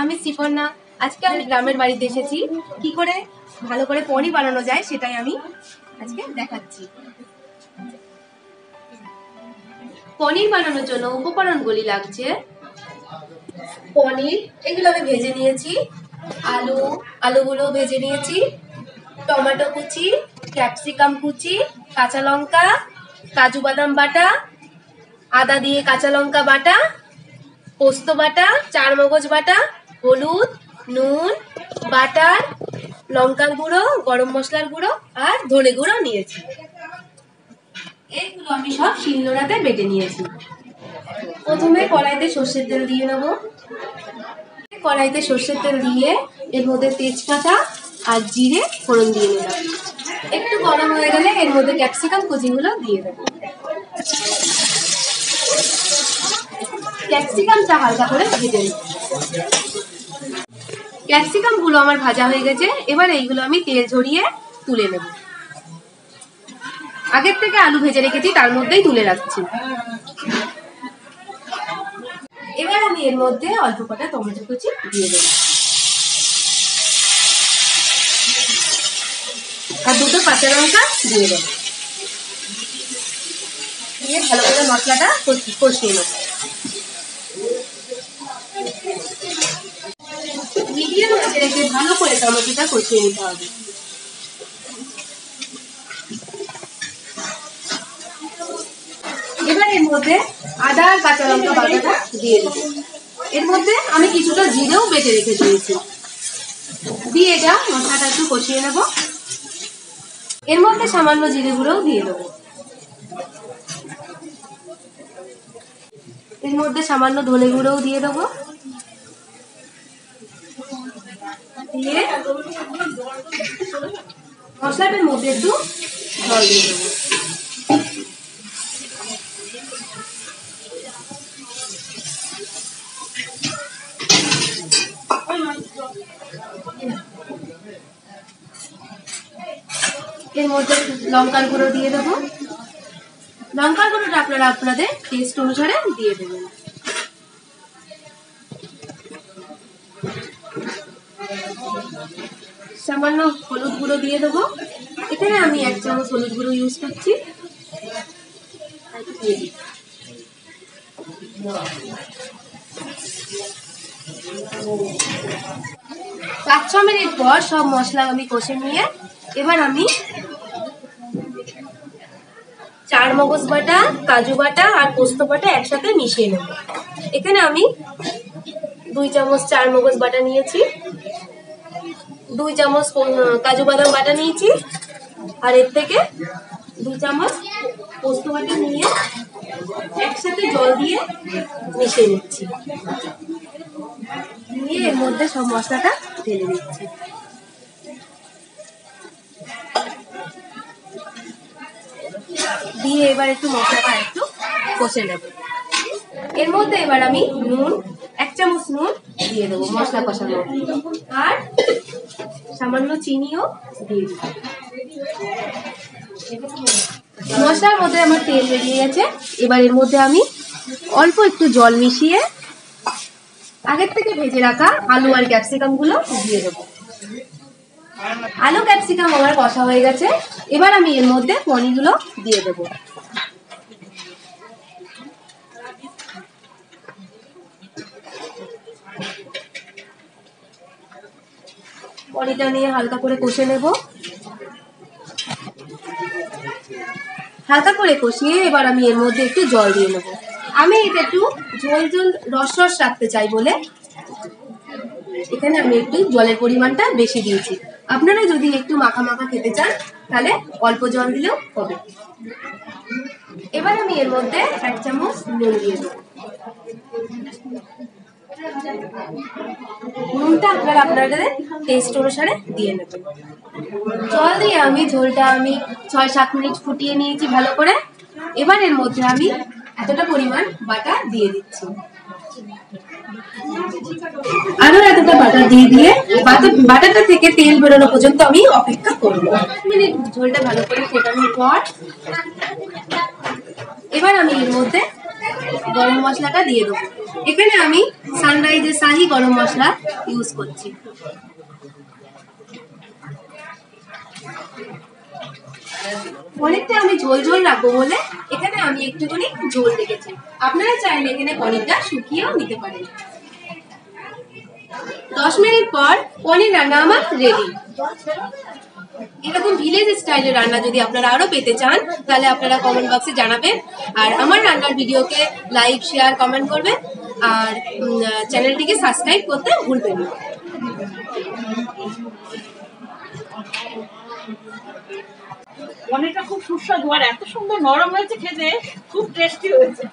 আমি শিপর্ণা আজকে আমি গ্রামের বাড়িতে এসেছি। কি করে? ভালো করে পনির বানানো যায়, সেটাই আমি আজকে দেখাচ্ছি। পনির বানানোর জন্য উপকরণগুলি লাগছে। পনির, এগুলো আমি ভেজে নিয়েছি। আলু, আলুগুলো ভেজে নিয়েছি। টমেটো কুচি, ক্যাপসিকাম কুচি, কাঁচা লঙ্কা, কাজু বাদাম বাটা, আদা দিয়ে কাঁচা লঙ্কা বাটা পোস্ত বাটা, চার মগজ বাটা, হলুদ, নুন, বাটার, লঙ্কার গুঁড়ো, গরম মশলার গুঁড়ো আর ধনে গুঁড়ো নিয়েছি। এইগুলো আমি সব শিলনোড়াতে বেটে নিয়েছি। প্রথমে কড়াইতে সর্ষের তেল দিয়ে নেব। কড়াইতে সর্ষের তেল দিয়ে এর মধ্যে তেজপাতা আর জিরে ফোড়ন দিয়ে নিলাম একটু গরম হয়ে গেলে এর মধ্যে ক্যাপসিকাম, কুচিগুলো দিয়ে দেবো। ক্যাপসিকামটা হালকা করে ভেজে নিই। ক্যাপসিকামগুলো আমার ভাজা হয়ে গেছে, এবার এইগুলো আমি তেল ঝরিয়ে তুলে নেব। আগের থেকে আলু ভেজে রেখেছি, তার মধ্যেই তুলে রাখছি। এবার আমি এর মধ্যে অল্প কটা টমেটো কুচি দিয়ে দেবো। আর দুটো কাঁচা লঙ্কা দিয়ে দেবো। দিয়ে ভালো করে মশলাটা কষিয়ে নেব। রেখে ভালো করে টমেটোটা কষিয়ে নিতে হবে। এবার এর মধ্যে আদা আর কাঁচা লঙ্কা বাটাটা দিয়ে দেবো এর মধ্যে আমি কিছুটা জিরেও বেটে রেখে দিয়েছি। দিয়ে এটা মশলাটা একটু কষিয়ে নেব। এর মধ্যে সামান্য জিরে গুঁড়োও দিয়ে দেবো। এর মধ্যে সামান্য ধনে গুঁড়োও দিয়ে দেবো। দিয়ে মশলাটার মধ্যে একটু জল দিয়ে দেবো। এর মধ্যে লঙ্কার গুঁড়ো দিয়ে দেবো। লঙ্কার গুঁড়োটা আপনারা, আপনাদের টেস্ট অনুসারে দিয়ে দেবেন। সামান্য হলুদ গুঁড়ো দিয়ে দেবো। এখানে আমি এক চামচ হলুদ গুঁড়ো ইউজ করছি। পাঁচ ছ মিনিট পর সব মশলা আমি কষে নিয়ে এবার আমি চার মগজ বাটা, কাজু বাটা আর পোস্ত বাটা একসাথে মিশিয়ে নেব। এখানে আমি দুই চামচ চার মগজ বাটা নিয়েছি। দুই চামচ কাজু বাদাম বাটা নিয়েছি। আর এর থেকে দুই চামচ পোস্ত বাটা নিয়ে একসাথে জল দিয়ে মিশিয়ে নিচ্ছি। নিয়ে এর মধ্যে সব মশলাটা ঢেলে দিচ্ছি। দিয়ে এবার একটু মশলাটা একটু কষে নেব। এর মধ্যে এবার আমি নুন, এক চামচ নুন দিয়ে দেবো, মশলা কষানো। আর সামান্য চিনিও দিয়ে দেবো। মশলার মধ্যে আমার তেল বেরিয়ে গেছে। এবার এর মধ্যে আমি অল্প একটু জল মিশিয়ে আগের থেকে ভেজে রাখা আলু আর ক্যাপসিকামগুলো দিয়ে দেবো। আলু, ক্যাপসিকাম আমার কষা হয়ে গেছে। এবার আমি এর মধ্যে পনিরগুলো দিয়ে দেবো। পনিরটা নিয়ে হালকা করে কষে নেব। হালকা করে কষিয়ে এবার আমি এর মধ্যে একটু জল দিয়ে নেব। আমি এটা একটু ঝোল ঝোল রস রস রাখতে চাই বলে এখানে আমি একটু জলের পরিমাণটা বেশি দিয়েছি। আপনারা যদি একটু মাখা মাখা খেতে চান, তাহলে অল্প জল দিলেও হবে। এবার আমি এর মধ্যে এক চামচ নুন দিয়ে দেবো। নুনটা আপনারা আপনাদের টেস্ট অনুসারে দিয়ে নেবেন। জল দিয়ে আমি ঝোলটা আমি ছয় সাত মিনিট ফুটিয়ে নিয়েছি ভালো করে। এবার এর মধ্যে আমি এতটা পরিমাণ বাটা দিয়ে দিচ্ছি। আরও এতটা বাটার দিয়ে দিয়ে বাটাটা থেকে তেল বেরোনো পর্যন্ত আমি অপেক্ষা করব। মিনিট ঝোলটা ভালো করে ফোটানোর পর এবার আমি এর মধ্যে গরম মশলাটা দিয়ে দেবো। এখানে আমি সানরাইজের শাহি গরম মশলা ইউজ করছি। পনিরটা আমি ঝোল ঝোল রাখব বলে এখানে আমি একটুখানি ঝোল রেখেছি। আপনারা চাইলে এখানে পনিরটা শুকিয়েও নিতে পারেন। দশ মিনিট পর পনির রান্না আমার রেডি এরকম ভিলেজ স্টাইলের রান্না যদি আপনারা আরও পেতে চান, তাহলে আপনারা কমেন্ট বক্সে জানাবেন। আর আমার রান্নার ভিডিওকে লাইক শেয়ার কমেন্ট করবেন। আর চ্যানেলটিকে সাবস্ক্রাইব করতে ভুলবেন না। পনিরটা খুব সুস্বাদু, আর এত সুন্দর নরম হয়েছে খেতে, খুব টেস্টি হয়েছে।